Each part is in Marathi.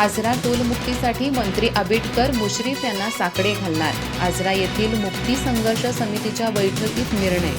आजरा टोलमुक्तीसाठी मंत्री आबिटकर मुश्रीफ यांना साकडे घालणार. आजरा येथील मुक्ती संघर्ष समितीच्या बैठकीत निर्णय.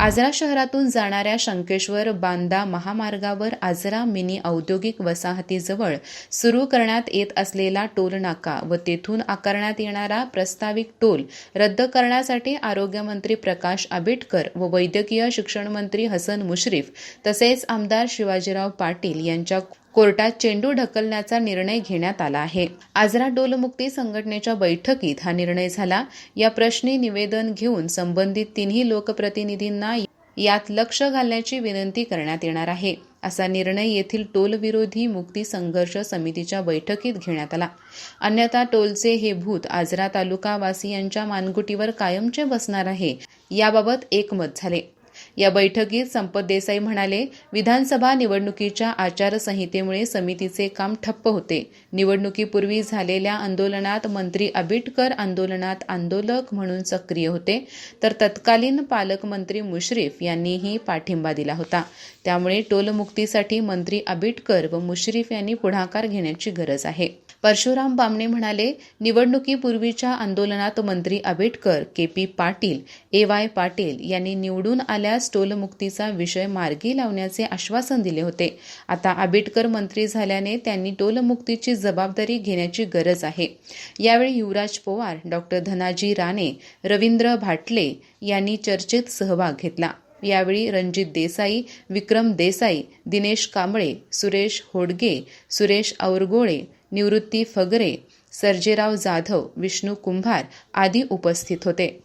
आजरा शहरातून जाणाऱ्या शंकेश्वर बांदा महामार्गावर आजरा मिनी औद्योगिक वसाहतीजवळ सुरू करण्यात येत असलेला टोल नाका व तेथून आकारण्यात येणारा प्रस्तावित टोल रद्द करण्यासाठी आरोग्यमंत्री प्रकाश आबिटकर व वैद्यकीय शिक्षण मंत्री हसन मुश्रीफ तसेच आमदार शिवाजीराव पाटील यांच्या कोर्टात चेंडू ढकलण्याचा निर्णय घेण्यात आला आहे. आजरा डोलमुक्ती संघटनेच्या बैठकीत हा निर्णय झाला. या प्रश्नी निवेदन घेऊन संबंधित तिन्ही लोकप्रतिनिधींना यात लक्ष घालण्याची विनंती करण्यात येणार आहे. असा निर्णय येथील टोलविरोधी मुक्ती संघर्ष समितीच्या बैठकीत घेण्यात आला. अन्यथा टोलचे हे भूत आजरा तालुका वासियांच्या मानगुटीवर कायमचे बसणार आहे याबाबत एकमत झाले. या बैठकीत संपत देसाई म्हणाले विधानसभा निवडणुकीच्या आचारसंहितेमुळे समितीचे काम ठप्प होते. निवडणुकीपूर्वी झालेल्या आंदोलनात मंत्री आबिटकर आंदोलनात आंदोलक म्हणून सक्रिय होते तर तत्कालीन पालकमंत्री मुश्रीफ यांनीही पाठिंबा दिला होता. त्यामुळे टोलमुक्तीसाठी मंत्री आबिटकर व मुश्रीफ यांनी पुढाकार घेण्याची गरज आहे. परशुराम बामणे म्हणाले निवडणुकीपूर्वीच्या आंदोलनात मंत्री Ambedkar K P Patil A Y Patil यांनी निवडून आल्यास टोलमुक्तीचा विषय मार्गी लावण्याचे आश्वासन दिले होते. आता आंबेडकर मंत्री झाल्याने त्यांनी टोलमुक्तीची जबाबदारी घेण्याची गरज आहे. यावेळी युवराज पवार डॉक्टर धनाजी राणे रवींद्र भाटले यांनी चर्चेत सहभाग घेतला. यावेळी रणजित देसाई विक्रम देसाई दिनेश कांबळे सुरेश होडगे सुरेश औरगोळे निवृत्ती फगरे सर्जेराव जाधव विष्णू कुंभार आदी उपस्थित होते.